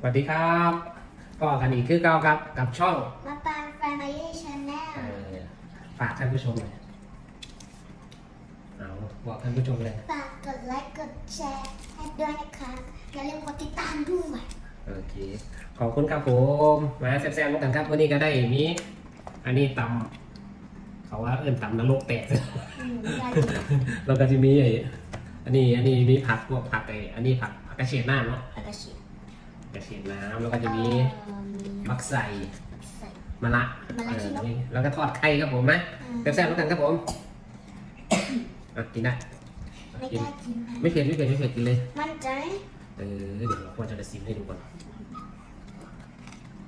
สวัสดีครับก็กันอีกคือเก่าครับกับช่องมาตามแฟมิลี่ชาแนลเอ่อฝากท่านผู้ชมหน่อยเอาบอกท่านผู้ชมเลยฝากกดไลค์กดแชร์ให้ด้วยนะคะอย่าลืมกดติดตามด้วยโอเคขอบคุณครับผมมาแซ่บๆกันครับวันนี้ก็ได้มีอันนี้ตำเขาว่าเอิ้นตำนรกแตกอืมได้แล้วก็จะมีไอ้อันนี้อันนี้มีผักพวกผักไอ้อันนี้ผักผักกระเฉดน้ำเนาะผักกระเฉด กระเฉดน้ำแล้วก็จะมีเอ่อมีมักใส่ใส่ มะระมะระขี้นกเออนี่แล้วก็ทอดไข่ครับผมนะอ่าแซ่บๆกันครับผมอะกินได้ไม่กล้ากินนะไม่เผ็ดไม่เผ็ดไม่เผ็ดกินเลย มั่นใจเออเดี๋ยวเราควรจะได้ซิมให้ดูก่อน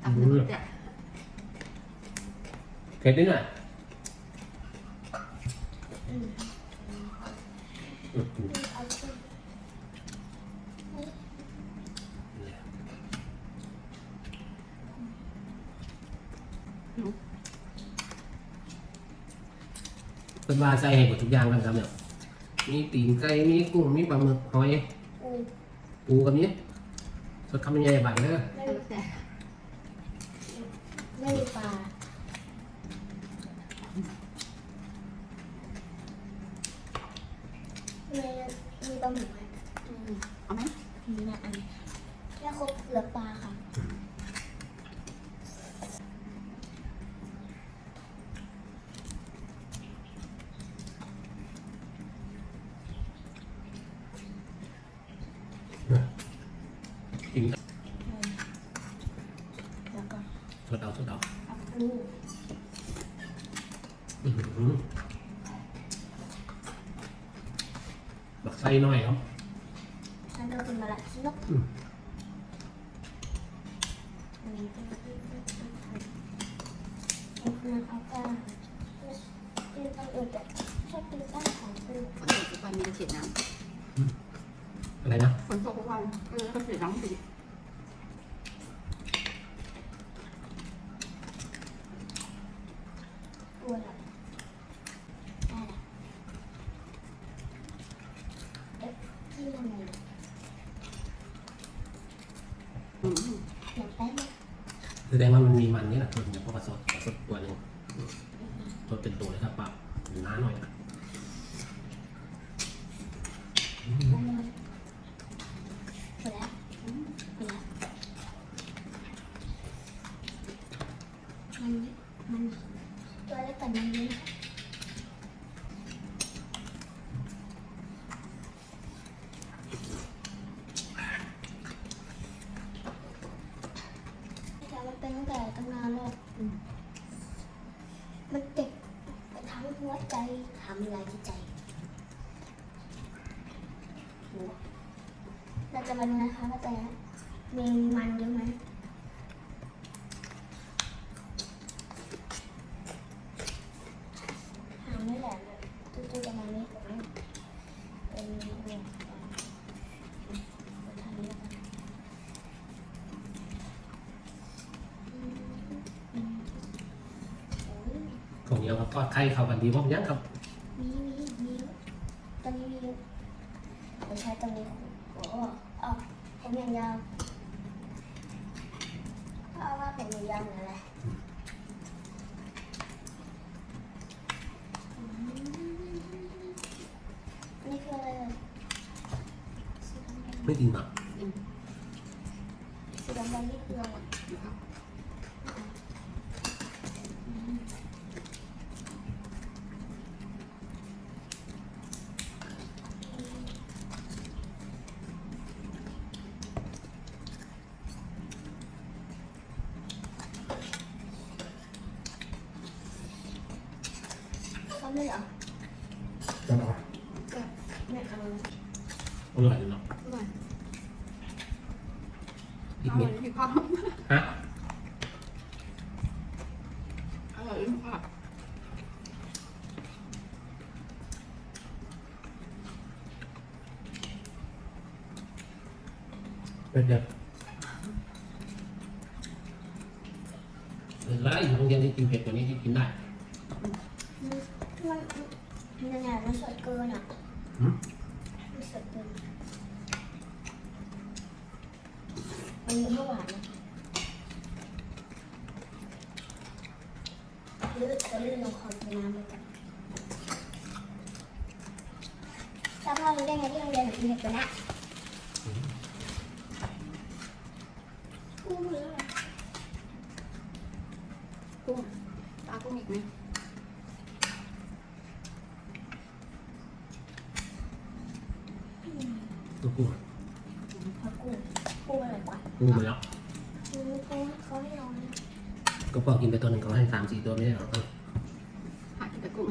ตำน้ำพริกอะเผ็ดนิดหน่อยอืม อืมอืม เอาขึ้น เป็น ว่าใส่ให้หมดทุกอย่างแล้วครับเนี่ยมีตีนไก่มีกุ้งมีปลาหมึกหอยอูปูกับนี้สดคำยังไงบัตรเด้อไม่แล้วแต่ไม่มีปลามีมีปลาหมึกไหม อืมเอาไหม มีนะอันแล้วครบเหลือปลาค่ะ กิน แล้วก็ สดเอาสดเอา เอาปู อื้อหือบักไส้น้อยครับ ฉันก็กินมาละขี้นก อืม อันนี้เป็นที่เขาก็กินตอนอื่นแต่ชอ บกินตั้งของปูฝนตกทุกวันมีกระเฉียดน้อะไรนะำฝนตกทุกวันเออกระเฉียดน้ำสิปูแบบ ดงว่ามันมีมันนี่แหละตัวเนี่ยเพราะว่าสดสดตัวหนึ่งตัวเป็นตัวเลยครับปรับหน้าหน่อยนะอืม มันเลยหมดแล้วอืมหมดแล้วมันมันตัวเล็กกว่านี้นิดแต่มันเป็นตั้งแต่ตั้งนานแล้ว อืม มันติดไปทั้ง หัวใจทำลายที่ใจหัวเราจะมาดูนะคะว่าแต่มีมันเยอะไหม เหนียวกับทอดไข่เขากันดีพร้อมยังครับมีมีมีตอนนี้มีไม่ใช่ตรงนี้โอ้อ๋อผมยังยาวเอาว่าผมยังยาวเหมือนอะไรนี่คืออะไรไม่ดีหนักสีดำๆนี่คืออะไร นะครับ อืม เขาไม่เหรอจะเอาไม่เอาอร่อยเนาะอร่อยอีกอนิร่อดยที่ข้าวฮะอร่อยที่ข้าวเป็นเด็กเออแล้วอยู่โรงเรียนที่กินเผ็ดกว่านี้ที่กินได้มันมัน มันยังไงมันสดเกินอะหืมมันสดเกินมันมีข้าวหวานนะลื่นจะลื่นลงคอกินน้ำเลยจ้ะจำพ่อรู้ได้ไงที่โรงเรียนหนูกินเห็ดตัวเนี้ ลูกกุ้งพอกุ้งกุ้งอร่อยกว่ากุ้งหมดแล้วอืมกุ้งเขาให้เรานะ ก็พอกินไปตัวหนึ่งเขาให้สามสี่ตัวไม่ได้หรอหากินแต่กุ้ง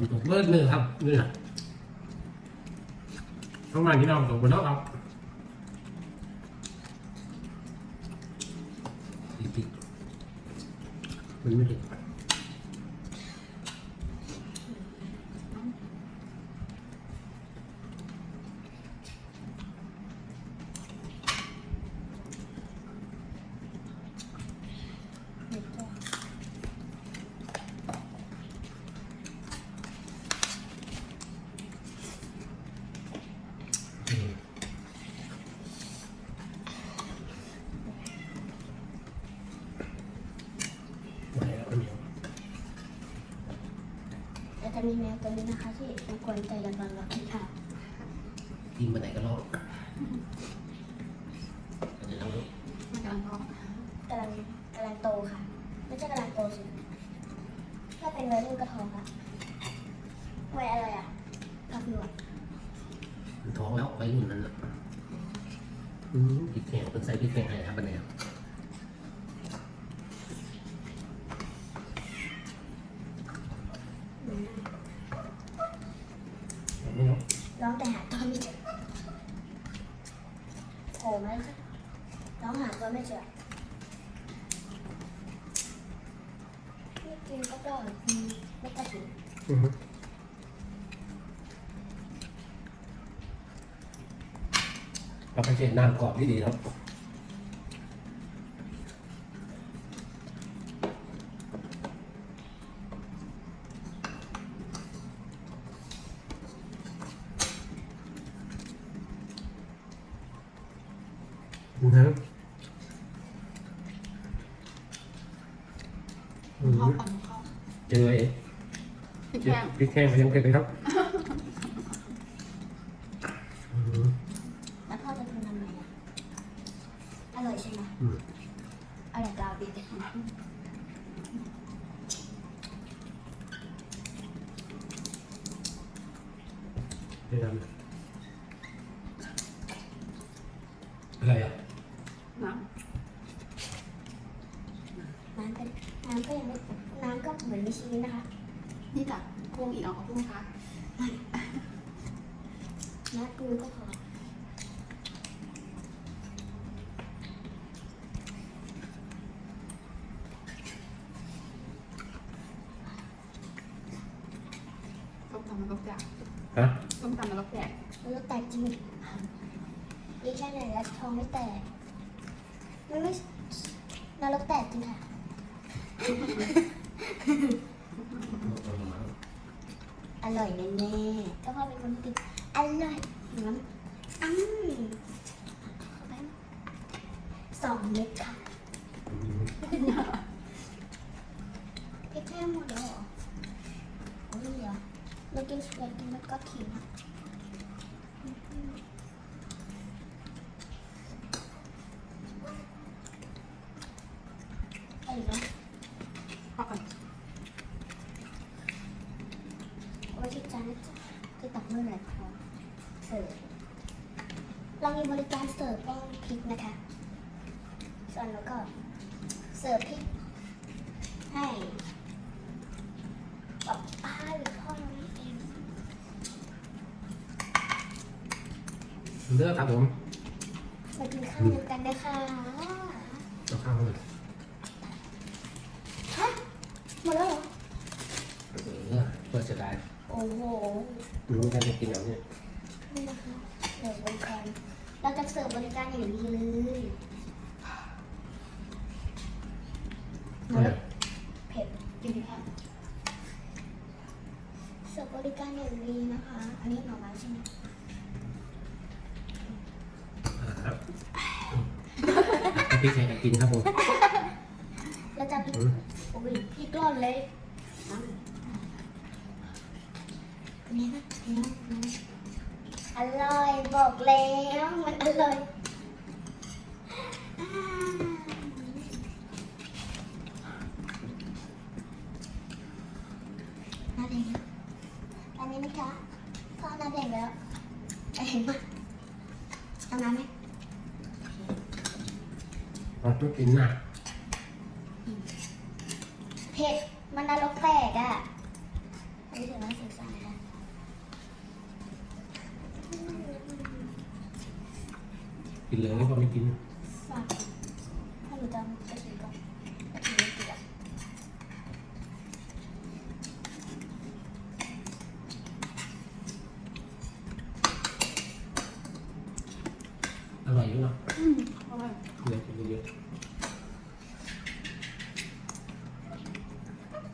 ผมตกเลิศเลยครับนี่ยข้างล่างที่น้องตกบนโต๊ะครับอีกมันไม่ได้ห็ดตัว อืมไม่แล้วไม่ เอาแต่จะมีแมวตัวนี้นะคะที่มันกวนใจเราตอนเรากินข้าวกินไปไหนก็รอดเดี๋ยวเราดูมันกำลังท้องกำลังกำลังโตค่ะ ไม่ใช่กำลังโตสิถ้าเป็นวัยรุ่นกระทองค่ะวัยอะไรอะกระเพื่อมัน ท้องแล้วไปรุ่นนั้นน่ะอืมพริกแห้งเป็นใส่พริกแห้งให้ครับบันเนี่ยอืมไม่เอาร้องแต่หาตัวไม่เจอโผล่มาแล้วค่ะร้องหาตัวไม่เจอไม่กินก็ได้อืมไม่กระถิ่นอือฮึ เราไปเช็ดน้ำกรอบที่ดีครับอือฮึอือเข้าฮึก่อนเข้าเจอเองพริกเจอแห้งพริกแห้งมายังเผ็ดเลยครับอืม แล้วพ่อจะทำทำไมอะอ ร่อยใช่ไหมอืม อร่อยกว่าดีแต่นี่ทำอะไรอะน้น้ำก็น้ำก็ยังไม่น้ำก็เหมือนมีชีวิตนะคะำนี่จ้ะกุ้งอีกเอาเอากุ้งคะ น้ำกูก็พอ ต้มตำมันก็แจกแล้วแตกจริงอีกแค่ไหนแล้วท้องไม่แตก มันไม่นรกแตกจริงค่ะ อร่อยแน่ๆก็พ่อเป็นคนติดอร่อยน้ำอืมเข้าไปสองเม็ดค่ะพริกแห้งหมดแล้วเหรอโอ้ยเหรอเรากินสเปกกินมันก็ขิงอะไอ้เนาะ เข้ากัน โอ้ยที่จานจะจะตักเมื่อไหร่พอเสิร์ฟเรา มีบริการเสิร์ฟแป้งพริกนะคะ ส่วนแล้วก็เสิร์ฟพริกให้กับป้าหรือพ่อเรานี่เองเลือกครับผมมากินข้าวเดียวกันนะคะเอาข้าวมาเลยฮะหมดแล้วเหรอเออเพื่อจะได้โอ้โหอืมการจะกินแบบนี้นี่นะคะเสิร์ฟบริการ เราจะเสิร์ฟบริการอย่างดีเลยหมดแล้วเผ็ดกินดีค่ะเสิร์ฟบริการอย่างดีนะคะ อันนี้หน่อไม้ใช่ไหมอ่าครับพี่ใส่กันกินครับผมแล้วจะพี่อืมโอ้ยพี่กล้อนเลยอะนี่นะนี่นะนี่นะ อร่อยบอกแล้วมันอร่อยอ่าน้าแดงแล้วอันนี้นะคะพ่อน้าแดงแล้วจะเห็นไหมเอาน้ำไหมเราต้องกินหนักเผ็ดมันนรกแตกอะอันนี้ถือว่าสื่อสารนะ กินเลยพอไม่กิน ฝากถ้าหนูจะไปกินก่อนไปกินไม่กินอะ อร่อยอยู่เนาะ อืมอร่อย เยอะกินเยอะ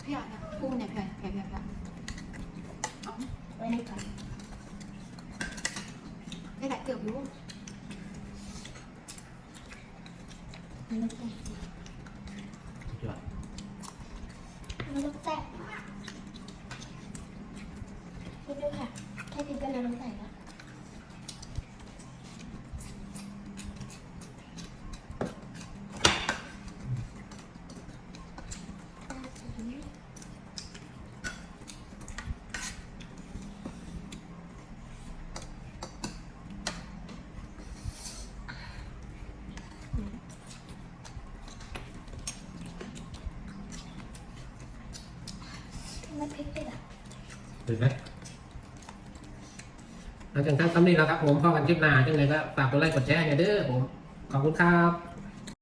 พี่อยากนะกุ้งเนี่ยแผ่แผ่แผ่แผ่เอา ไว้ในก่อน ได้หลายเกือบอยู่ นรกแเห็นไหมหลังจากนั้นสำเร็จแล้วครับผมพ่อกันคลิปหน้าจังเลยก็ฝากกดไลค์กดแชร์อย่าเด้อผม ขอบคุณครับ